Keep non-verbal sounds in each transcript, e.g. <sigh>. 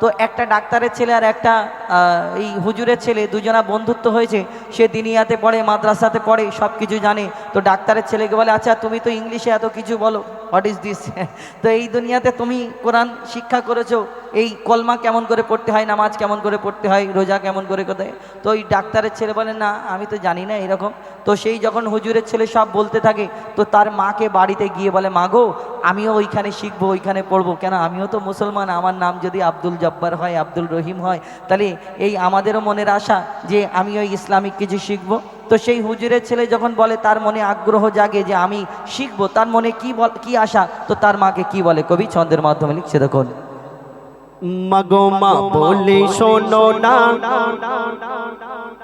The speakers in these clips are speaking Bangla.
তো একটা ডাক্তারের ছেলে আর একটা এই হুজুরের ছেলে দুজনা বন্ধুত্ব হয়েছে। সে দিনিয়াতে পড়ে, মাদ্রাসাতে পড়ে সব কিছু জানে। তো ডাক্তারের ছেলেকে বলে আচ্ছা তুমি তো ইংলিশে এত কিছু বলো, হোয়াট ইজ দিস? <laughs> তো এই দুনিয়াতে তুমি কোরআন শিক্ষা করেছ। এই কলমা কেমন করে পড়তে হয়, নামাজ কেমন করে পড়তে হয়, রোজা কেমন করে কোথায় তো ওই ডাক্তারের ছেলে বলে, না, আমি তো জানি না এরকম। তো সেই যখন হুজুরের ছেলে সব বলতে থাকে, তো তার মাকে বাড়িতে গিয়ে বলে, মা গো, আমিও ওইখানে শিখব, ওইখানে পড়ব। কেন? আমিও তো মুসলমান, আমার নাম যদি আব্দুল জব্বার হয়, আব্দুল রহিম হয়, তাহলে এই আমাদেরও মনের আশা যে আমি ওই ইসলামিক কিছু শিখব। তো সেই হুজুরের ছেলে যখন বলে, তার মনে আগ্রহ জাগে যে আমি শিখব, তার মনে কি বল, কি আশা? তো তার মাকে কি বলে? কবি ছন্দের মাধ্যমে লিখছে দেখুন। মাগো মা বলে শোনো না।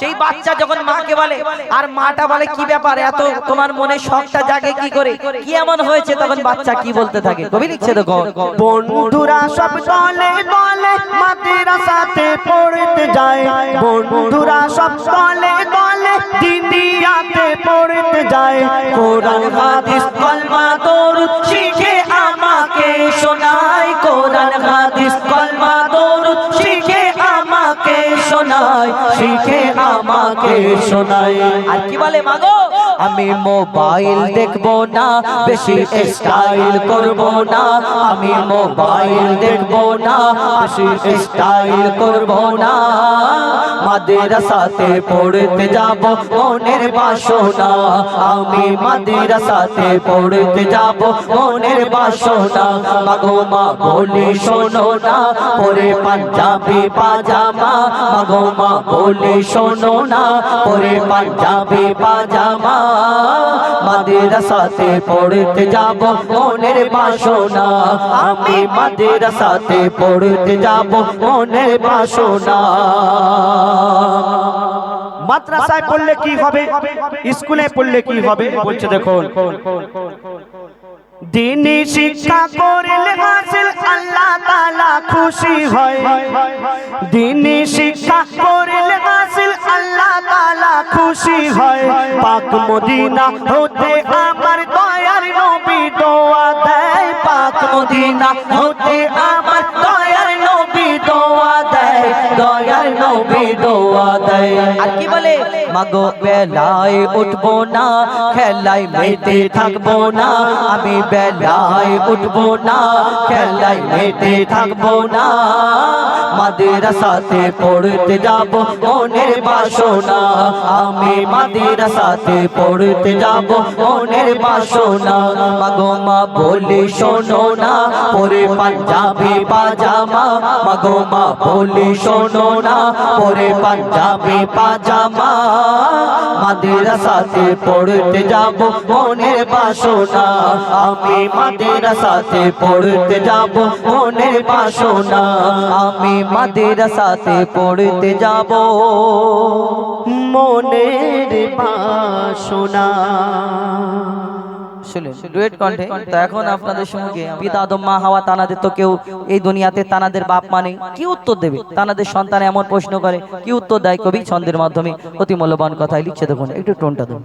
সেই বাচ্চা যখন মাকে বলে, আর মাটা বলে কি ব্যাপার? এত তোমার মনে শখটা জাগে কি করে? কি এমন হয়েছে? তখন বাচ্চা কি বলতে থাকে? কবি লিখছে দেখো, বন্ধুরা সব দলে দলে মাদ্রাসাতে পড়তে যায়। বন্ধুরা সব দলে দলে দিনিয়াতে পড়তে যায়। কোরআন, হাদিস, কলমা, দরুদ শিখে আমাকে শোনায়। কোরআন, হাদিস, কলমা শোনায়, শিখে আমাকে শোনায়। আর কি বলে মাগো আমি মোবাইল দেখব না, বেশি স্টাইল করব না। আমি মোবাইল দেখব না, বেশি স্টাইল করব না। মাদ্রাসাতে পড়তে যাব, মনের বাসনা। আমি মাদ্রাসাতে পড়তে যাব, মনের বাসনা। মাগো মা বলি শোনো না, পরে পাঞ্জাবি পাজামা। মা, বলি শোনো না, পরে পাঞ্জাবি পাজামা মাদ্রাসাতে পড়তে যাব, মনের বাসনা। আমি মাদ্রাসাতে পড়তে যাব, মনের বাসনা। মাদ্রাসায় পড়লে কি হবে? স্কুলে পড়লে কি হবে? বলছে দেখুন। দিনী শিক্ষা হাসিল, আল্লাহ খুশি হয়। করলে হাসিল আল্লাহ তালা খুশি হয়। পাক মদিনা হতে আমার দয়ার নবী দোয়া দেয়। পাক মদিনা হতে আমার দোয়া দেয়। আর কি বলে? মাগো, বেলায় উঠবো না, খেলায় মেতে থাকব না, আমি বেলায় উঠবো না, খেলায় মেতে থাকব না, মাদ্রাসাতে পড়তে যাব, মনের বাসনা, আমি মাদ্রাসাতে পড়তে যাব, মনের বাসনা, মাগো মা বলে শোনো না, পরে পাঞ্জাবি পাজামা, মাগো মা বলে শোনো না, পরে পাঞ্জাবি পাজামা। মাদ্রাসাতে পড়তে যাব মনের বাসনা। আমি মাদ্রাসাতে পড়তে যাব মনের বাসনা। আমি মাদ্রাসাতে পড়তে যাব মনের বাসনা। এখন আপনাদের মা তো কেউ এই দুনিয়াতে মানে কি উত্তর দেবে? সন্তান এমন প্রশ্ন করে, কি উত্তর দেয় কবি ছন্দের মাধ্যমে? অতি মূল্যবান কথাই লিখছে দেখুন। একটু টোনটা দেখুন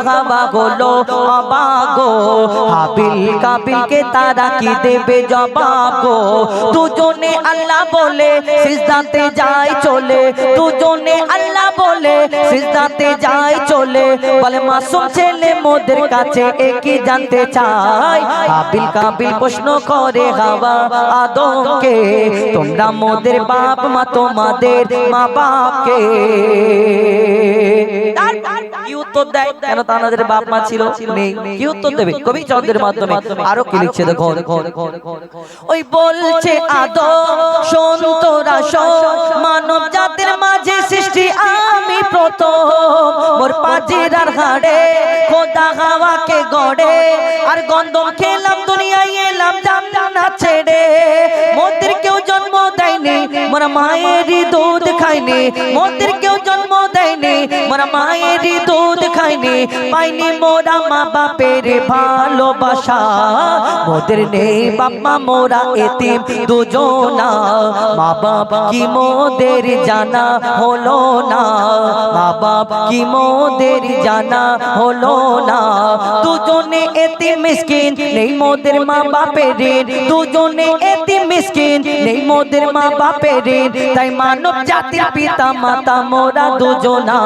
হাওয়া হলো অবাগো হাবিল কাবিলকে তারা কি দেবে জবাব দুজনে আল্লাহ বলে, সিজদাতে যায় চলে। দুজনে আল্লাহ বলে, সিজদাতে যায় চলে। বলে, মাসুম ছেলে মোদের কাছে একই জানতে চাই? হাবিল কাবিল প্রশ্ন করে, হাওয়া আদমকে, তোমরা মোদের বাপ মা তোমাদের মা বাপকে। কি উত্তর দেয়? কেন তাদের বাপ মা ছিল? নেই কি উত্তর দেবে? কবি চন্দ্রের মাধ্যমে আরও কি লিখছে দেখো ওই বলছে আদম শোন তোরা মানব জাতির মাঝে সৃষ্টি। আমি প্রথম, মোর পাজির আর হাড়ে খোদা হাওয়াকে গড়ে। আর গন্ধম খেলাম, দুনিয়ায় এলাম জানা ছেড়ে। মোদের কেউ জন্ম দেয়নি, মোরা মায়েরই দুধ খাইনি মোদের কেউ জন্ম দেয়নি মোরা মায়েরই দুধ খাইনি পাইনি মোরা মা বাপের ভালোবাসা। মোদের নেই বাবা মোরা এতিম দুজনা। মা বাপ কি মোদের জানা হলো না? মা বাপ কি মোদের জানা হলো না? দুজনে এতিম মিসকিন, নেই মোদের মা বাপের দুজনে এতিম মিসকিন, নেই মোদের মা বাপের তাই মানব জাতির পিতা, মাতা, মোরা দুজনা।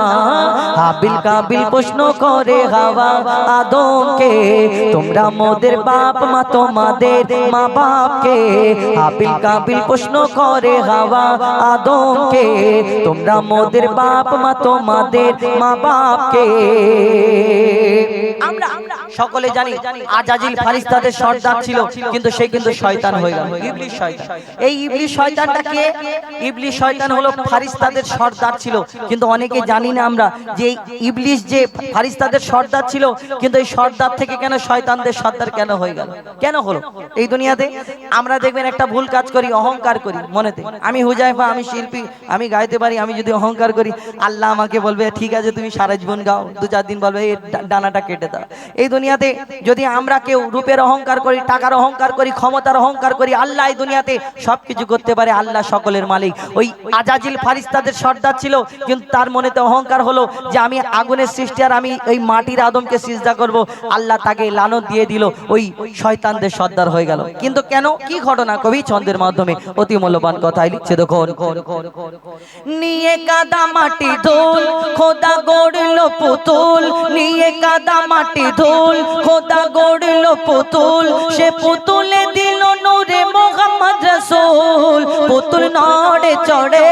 হাবিল কাবিল প্রশ্ন করে, হাওয়া আদমকে, তোমরা মোদের বাপ, মা, তোমাদের মা বাপকে হাবিল কাবিল প্রশ্ন করে, হাওয়া আদমকে, তোমরা মোদের বাপ, মা, তোমাদের মা বাপকে আমরা সকলে জানি, আজাজিল ফারিস্তাদের সর্দার ছিল, কিন্তু সে কিন্তু শয়তান হয়ে গেল। ইবলিশ শয়তান। এই ইবলিশ শয়তানটা কে? ইবলিশ শয়তান হলো ফারিস্তাদের সর্দার ছিল, কিন্তু অনেকে জানি না আমরা যে ইবলিশ যে ফারিস্তাদের সর্দার ছিল, কিন্তু এই সর্দার থেকে কেন শয়তানদের সর্দার কেন হয়ে গেল? কেন হলো? এই দুনিয়াতে আমরা দেখবেন একটা ভুল কাজ করি, অহংকার করি মনেতে। আমি হুজাইফা, আমি শিল্পী, আমি গাইতে পারি, আমি যদি অহংকার করি, আল্লাহ আমাকে বলবে, ঠিক আছে, তুমি সারা জীবন গাও। দু চার দিন বলবে, এই ডানাটা কেটে দাও। এই দুনিয়াতে যদি আমরা কেউ রূপের অহংকার করি, টাকার অহংকার করি, ক্ষমতার অহংকার করি, আল্লাহ এই দুনিয়াতে সবকিছু করতে পারে, আল্লাহ সকলের মালিক। ওই আজাজিল ফারিস্তাদের সর্দার ছিল, কিন্তু তার মনেতে অহংকার হলো যে আমি আগুনের সৃষ্টি আর আমি ওই মাটির আদমকে সিজদা করব। আল্লাহ তাকে লানত দিয়ে দিল, ওই শয়তানদের সর্দার হয়ে গেল। কিন্তু কেন? কি ঘটনা কবি? ছন্দের মাধ্যমে। অতি মূল্যবান কথাই লিখছে, দেখুন। নিয়ে কাদা মাটি ধুল, খোদা গড়ল পুতুল। নিয়ে কাদা মাটি ধুল খোদা গড়ল পুতুল। সে পুতুলে দিল নূরে মোহাম্মদ রসুল। পুতুল নড়ে চড়ে,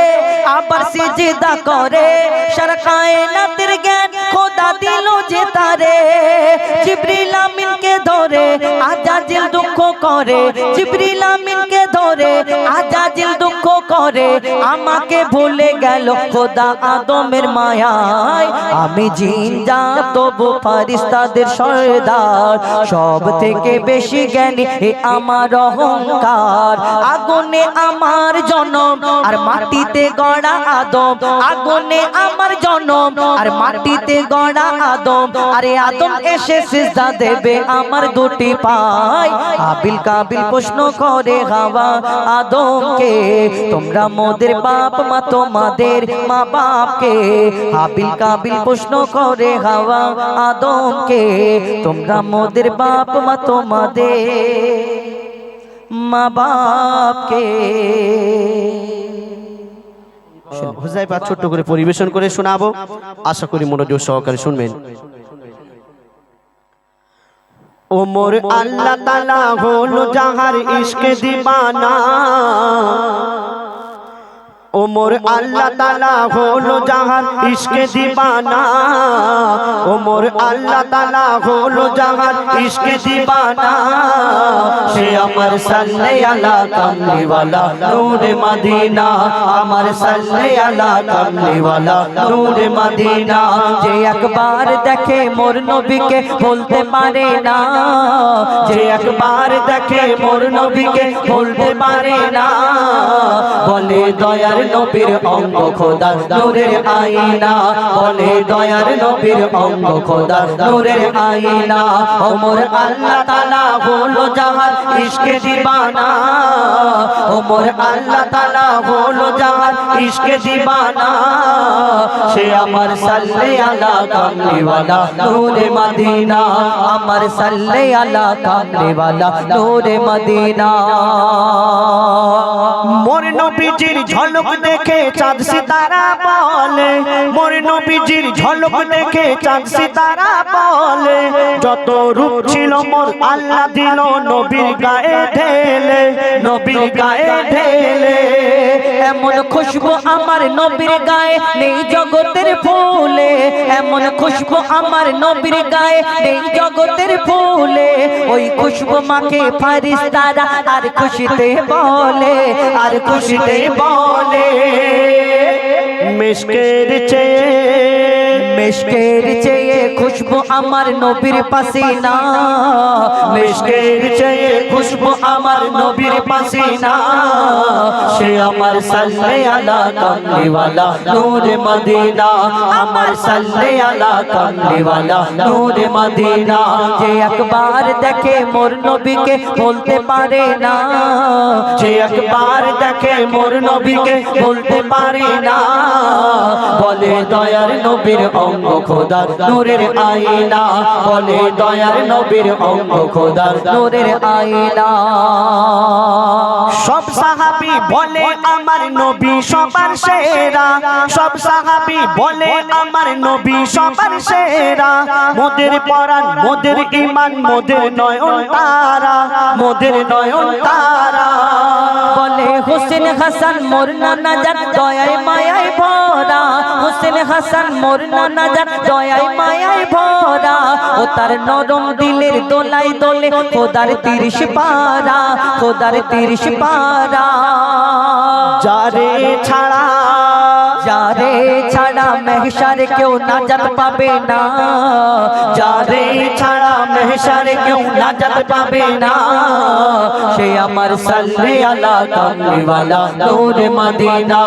আবার সিজদা করে। সারা কায়নাতের জ্ঞান খোদা দিল যে তারে। জিবরিল আমিনকে ধরে, আজাজিল দুঃখ করে। জিবরিল আমিনকে আমাকে ভুলে গেল খোদা আদমের মায়ায়। আমি জিন যা তবু ফারিস্তাদের সর্দার। সব থেকে বেশি জ্ঞানী আমার অহংকার। আগুনে আমার জনম, আর মাটিতে গড়া আদম। আগুনে আমার জনম, আর মাটিতে গড়া আদম। আরে আদম এসে সিজদা দেবে আমার দুটি পায়। আবিল কাবিল প্রশ্ন করে হাওয়া আদমকে, তোমরা মোদের বাপ মা তোমাদের মা বাপকে হাবিল কাবিল প্রশ্ন করে হাওয়া আদমকে। তোমরা মোদের বাপ মা তোমাদের মা বাপকে হুজাইফা ছোট্ট করে পরিবেশন করে শোনাবো। আশা করি মনোযোগ সহকারে শুনবেন। ওমর আল্লাহ তালা হলো যাহার ইশকে দিবানা। ওমর আল্লাহ তালা হলো জাহান ইশকে দিবানা ওমর আল্লাহ তালা হলো জাহান ইশকে দিবানা সে আমার সাল্লে আলা কামলিওয়ালা নূরে মদিনা আমার সাল্লে আলা কামলিওয়ালা নূরে মদিনা যে একবার দেখে মোর নবীকে বলতে পারে না যে একবার দেখে মোর নবীকে বলতে পারে না বলে দয়ার নবীর অঙ্গ খোদা, নূরের আইনা বলে দয়ার নবীর অঙ্গ খোদা, নূরের আইনা ওমর আল্লাহ তালা হলো জাহান, ইশকে দিবানা। ওমর আল্লাহ তালা হলো জাহান, ইশকে দিবানা। সে আমার সাল্লে আলা কামলিওয়ালা, নূরে মদিনা। আমার সাল্লে আলা কামলিওয়ালা, নূরে মদিনা। মোর নবীজির ঝলক দেখে চাঁদ সিতারা বলে মোর নবীজির ঝলক দেখে চাঁদ সিতারা বলে যত রূপ ছিল মোর আল্লাহ দিল নবীর গায়ে ঢেলে, নবীর গায়ে ঢেলে। এমন খুশবু আমার নবীর গায়ে নেই জগতের ফুলে, এমন খুশবু আমার নবীর গায়ে নেই জগতের ফুলে। ওই খুশবু মাকে ফারিস্তারা আর খুশিতে বলে, আর খুশিতে বলে মিশকের চেয়ে মেশকের চেয়ে খুশবু আমার নবীর পাসিনা। মিশকের চেয়ে খুশবু আমার নবীর পাসিনা। সে আমার সাল্লে আলা কামলিওয়ালা নূর মদিনা। আমার সাল্লে আলা কামলিওয়ালা নূর মদিনা। যে একবার দেখে মোর নবীকে বলতে পারে না। যে একবার দেখে মোর নবীকে বলতে পারে না। বলে দয়ার নবীর অঙ্গ খোদার নূরের আইনা বলে দয়ার নবীর অঙ্গ খোদার নূরের আইনা সব সাহাবি বলে আমার নবী সবার সেরা। সব সাহাবি বলে আমার নবী সবার সেরা। মোদের পরাণ মোদের ইমান মোদের নয়ন তারা মোদের নয়ন তারা। বলে হোসেন হাসান মোর নানা যান দয়ায় মায়ায় ভরা। হোসেন হাসান, মোর নানা যান দয়ায় মায়ায় ভরা। ও তার নরম দিলের দোলাই দোলে, খোদার তিরিশ পারা, খোদার তিরিশ পারা। যারে ছাড়া যারে ছাড়া মেহসারে কেউ নাজাত পাবে না যারে ছাড়া মেহসারে কেউ নাজাত পাবে না সে আমার সাল্লে আলা কামলিওয়ালা নূর মদিনা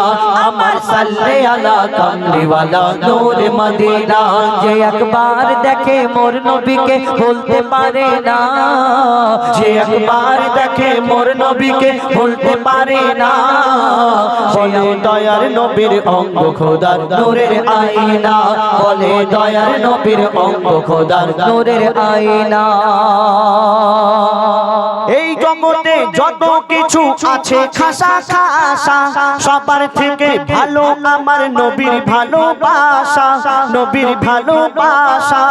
আমার সাল্লে আলা কামলিওয়ালা নূর মদিনা যে একবার দেখে মোর নবীকে বলতে পারে না যে একবার দেখে মোর নবীকে ভুলতে পারে না বলে দয়ার নবীর অঙ্গ খোদার নূরের আইনা বলে দয়ার নবীর অঙ্গ খোদার নূরের আইনা এই জগতে যত কিছু আছে খাসা খাসা সবার থেকে ভালো আমার নবীর ভালোবাসা নবীর ভালোবাসা।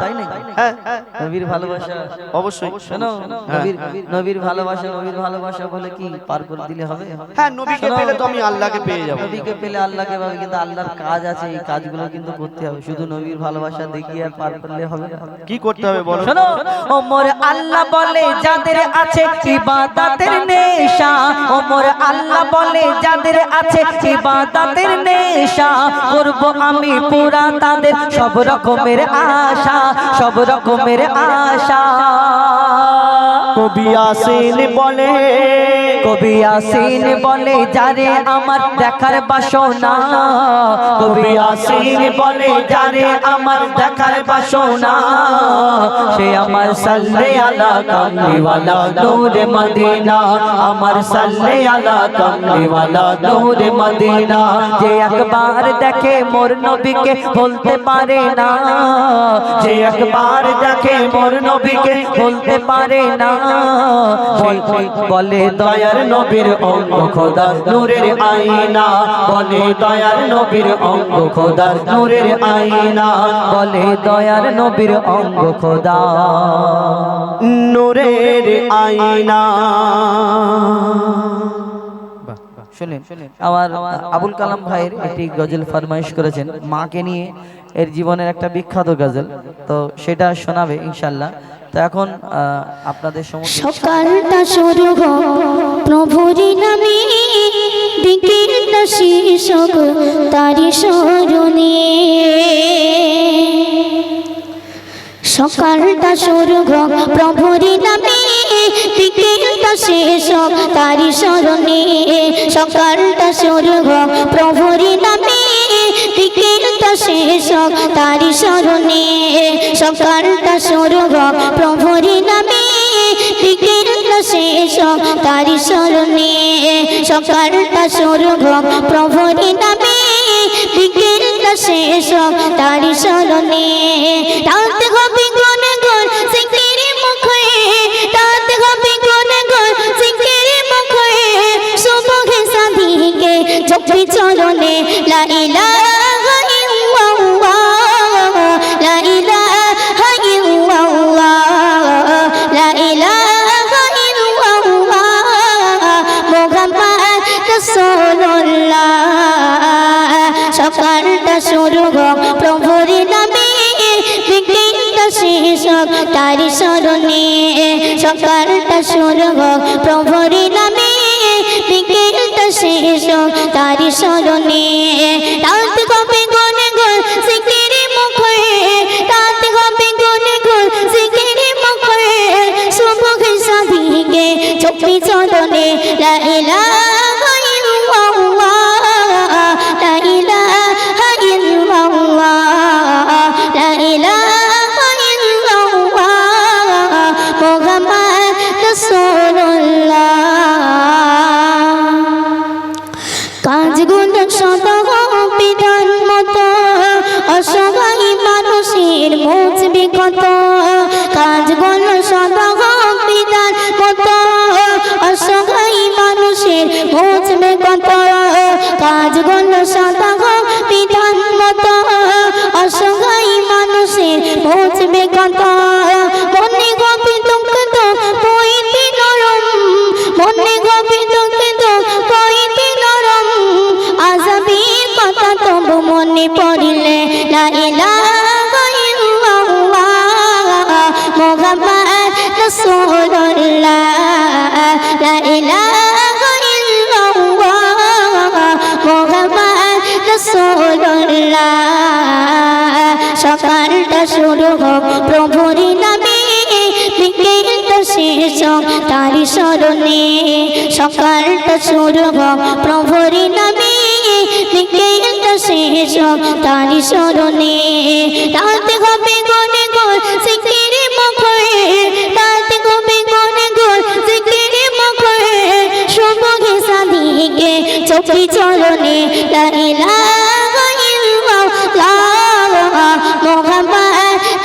তাই না হ্যাঁ, নবীর ভালোবাসা। অবশ্যই। শোনো নবীর নবীর ভালোবাসা নবীর ভালোবাসা বলে কি পার করে দিলে হবে? হ্যাঁ নবীকে পেলে তো আমি আল্লাহকে পেয়ে যাব। নবীকে পেলে আল্লাহকে পাবে কিন্তু আল্লাহর কাজ আছে এই কাজগুলো কিন্তু করতে হবে। শুধু নবীর ভালোবাসা দেখিয়ে আর পার করলে হবে কি করতে হবে বলো? শোনো ওমর আল্লাহ বলে যাদের আছে ইবাদাতের নেশা, ওমর আল্লাহ বলে যাদের আছে ইবাদাতের নেশা, করব আমি পুরা তাদের সব রকমের আশা, সব রকমের আশা। কবি আসেন বলে কবি আসিন বলে যারে আমার দেখার বাসনা। কবি আসিন বলে জানে আমার দেখার বাসনা। সে আমার সাল্লে আলা কামলিওয়ালা নূর মদিনা। আমার সাল্লে আলা কামলিওয়ালা নূর মদিনা। যে একবার দেখে মোর নবীকে বলতে পারে না যে একবার দেখে মোর নবীকে বলতে পারে না বলে দয়ার নবীর অঙ্গ খোদা, নূরের আইনা বলে দয়ার নবীর অঙ্গ খোদা, নূরের আইনা বলে দয়ার নবীর অঙ্গ খোদা, নূরের শুনেন, আমার আবুল কালাম ভাইয়ের একটি গজল ফরমাইশ করেছেন, মাকে নিয়ে এর জীবনের একটা বিখ্যাত গজল। তো সেটা শোনাবে ইনশাল্লাহ তো এখন আপনাদের সকালটা শুরু হোক প্রভুর নামে বিকেলটা শেষ তারি স্মরণে। সকালটা শুরু প্রভুর নামে বিকেলটা শেষ তারি স্মরণে। সকালটা শুরু প্রভুর নামে বিকেলটা শেষ হোক তারি স্মরণে সকালটা শুরু হোক প্রভুর নামে বিকেলটা শেষ হোক তারি স্মরণে সকালটা শুরু হোক প্রভুর নামে বিকেলটা শেষ হোক তারি স্মরণে চরণে লা স্মরণে সকালটা শুরু হোক প্রভুর নামে, বিকেলটা শেষ হোক তারি স্মরণে। রাত কবে গুনে গুন সিকির মুখে, রাত কবে গুনে গুন সিকির মুখে। শুভকে সাধিকে চোখে চরণে লা মনে পড়িলে সকালটা শুরু হোক, প্রভুর নামে বিকেলটা শেষ হোক, তারি সকালটা শুরু হোক, প্রভুর নামে তারি স্মরণে। রাত হবে গনে গোল সিকির মুখে। রাত হবে গনে গোল সিকির মুখে। শুভকে সাধিকে চোখে চরণে লা ইলাহা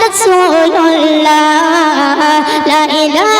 রাসূলুল্লাহ লা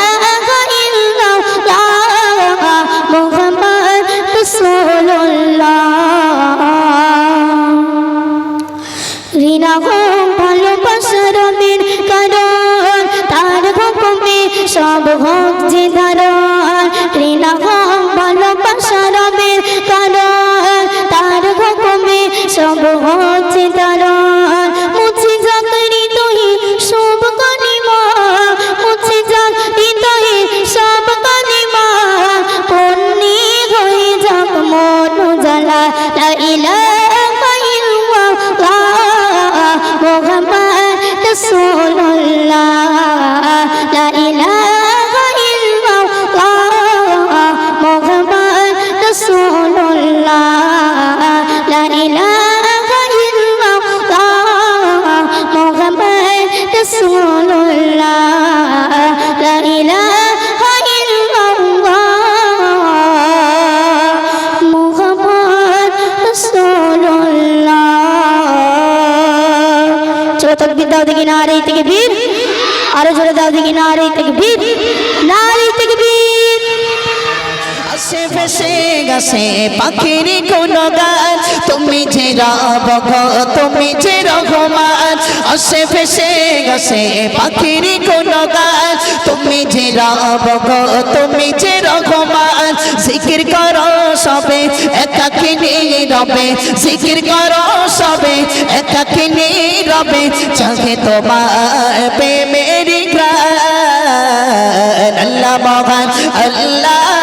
আরও আসে ভেসে গেছে পাখির কোন গান তুমি যে রব তুমি যে রহমান। আসে ভেসে গেছে পাখির কোন গান তুমি যে রব তুমি যে রহমান। জিকির করো সবে একাকিনী রবে। জিকির করো সবে একাকিনী রবে। চাহে তোমার প্রেমেরি গ্রান আল্লাহ মহান, আল্লাহ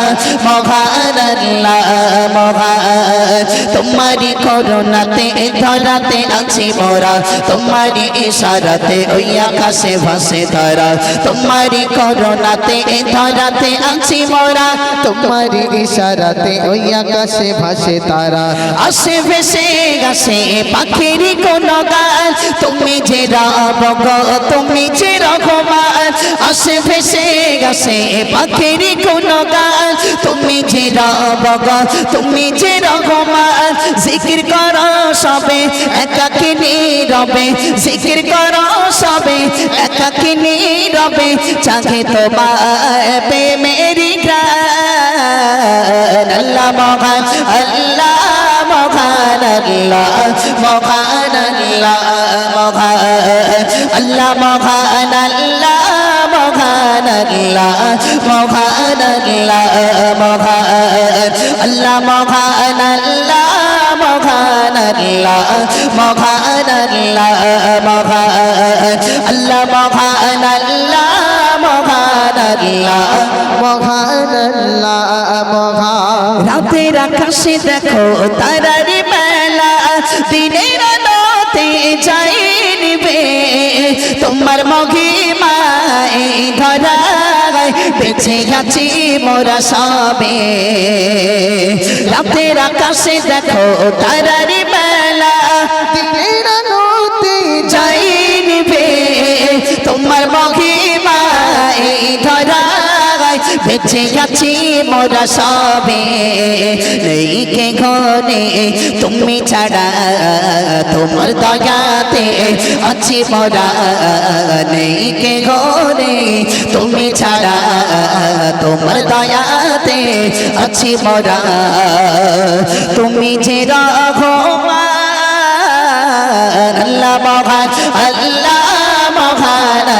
মহান আল্লাহ মহান তোমারি করুণাতে, ধরাতে আছি মোরা। তোমারি ইশারাতে, ওই আকাশে ভাসে ধরা। তোমারি করুণাতে, ধরাতে আছি মোরা। তোমারি ইশারাতে, ওই আকাশে ভাসে তারা। আসে ভেসে গেছে, পাখির কোন গান তুমি যে রব তুমি যে রহমান আসে ভেসে গেছে, পাখির কোন গান তুমি যে রব তুমি যে রহমান জিকির করো সবে একাকিনী রবে। জিকির করো সবে একাকিনী রবে। চাহে তোমার প্রেমেরি গ্রান আল্লাহ মহান আল্লাহ মহান আল্লাহ মহান আল্লাহ মহান। আল্লাহ মহান, আল্লাহ মহান আল্লাহ মহান আল্লাহ মহান আল্লাহ মহান আল্লাহ মহান আল্লাহ রাতের আকাশে দেখো তারার মেলা, দিনের বেঁচে আছি মোরা সবে। রাতের আকাশে দেখো তারার বেঁচে গেছি মোরা সবে। নেই কে ঘরে তুমি ছাড়া তোমার দয়াতে আছি মোরা। নেই কে ঘরে তুমি ছাড়া তোমার দয়াতে আছি মোরা। তুমি যে রহমান আল্লাহ মহান, আল্লাহ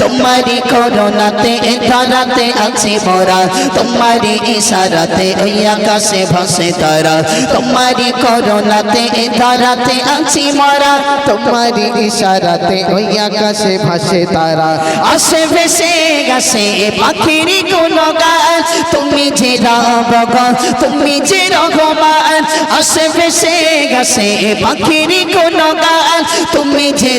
তোমারি করুণাতে, ধরাতে আছি মোরা। তোমারি ইশারাতে, ওই আকাশে ভাসে তারা। তোমারি করুণাতে, ধরাতে আছি মোরা। তোমারি ইশারাতে, ওই আকাশে ভাসে তারা। আসে ভেসে গেছে পাখির কোন গান তুমি যে রব তুমি যে রহমান। আসে ভেসে গেছে পাখির কোন গান তুমি যে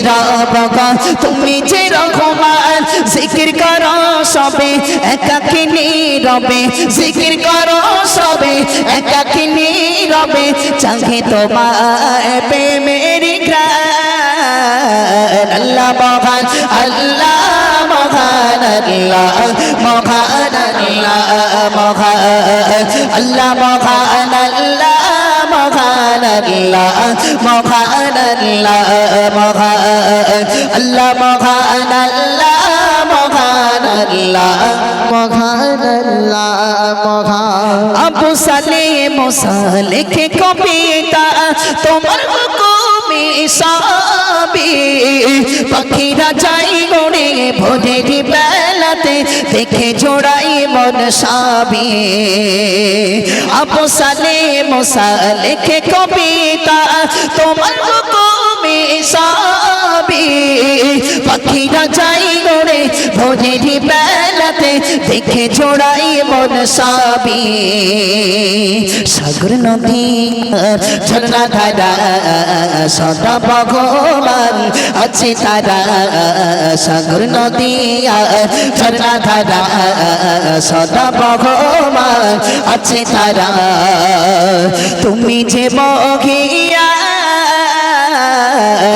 গো, তুমি যে রহমান জিকির করো সবে একাকিনী রবে জিকির করো সবে একাকিনী রবে চাহে তোমার প্রেমেরি গ্রান আল্লাহ মহান আল্লাহ মহান আল্লাহ মহান আল্লাহ মহান। আল্লাহ মহান আল্লাহ আল্লাহ মহান আল্লাহ মহান আল্লাহ মহান আল্লাহ মহান আল্লাহ মহান আল্লাহ মহান আবু সালে মোসালেখে কবিতা, তোমার হুকুমে যাবে পাখিরা যাই করে ভোরের বেলাতে, দেখে জোড়াই মন সাবে। আপসালে মশা লেখে কবিতা, তোমার কমে সা পাখিরা যাই গড়ে, ভোরের বেলাতে দেখে জোড়াই মন সাবি। সাগর নদী ঝর্ণা ধারা, সদা ভগবান আছে তারা। সাগর নদী ঝর্ণা ধারা, সদা ভগবান আছে তারা। তুমি যে মহিয়া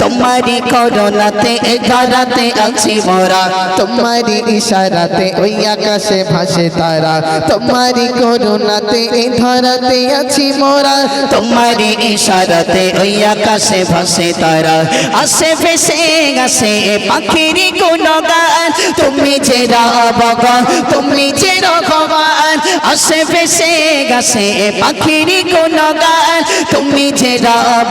তোমারি করোনাতে ঘরাতে আছি মোরা তোমারি ইশারাতে ওই আকাশে ভাসে তারা তোমারি করুণাতে এই ধরাতে আছি মোরা তোমারি ইশারাতে ওই আকাশে ভাসে তারা। আসে ফেসে গেছে পাখির কোন গান, তুমি যে ভগবান তুমি যে ভগবান আসে ফেসে গেছে পাখির কোন গান তুমি যে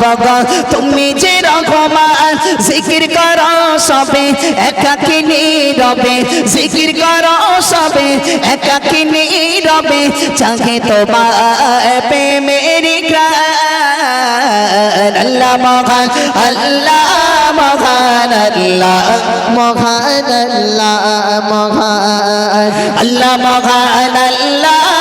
ভগবান, তুমি যে রহমান জিকির করো সবে, একাকি নীরবে, জিকির করো সবে, একাকি নীরবে, চাহে তোমার প্রেমেরি গ্রান আল্লাহ মহান আল্লাহ মহান আল্লাহ মহান আল্লাহ মহান আল্লাহ মহান, আল্লাহ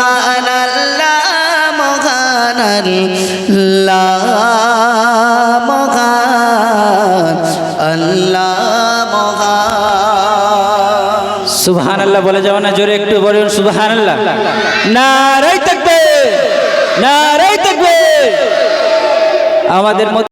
আল্লাহ মহান আল্লাহ সুবহান আল্লাহ বলে যাও না, জোরে একটু বলুন সুবহান আল্লাহ নারাই থাকবে নারাই থাকবে আমাদের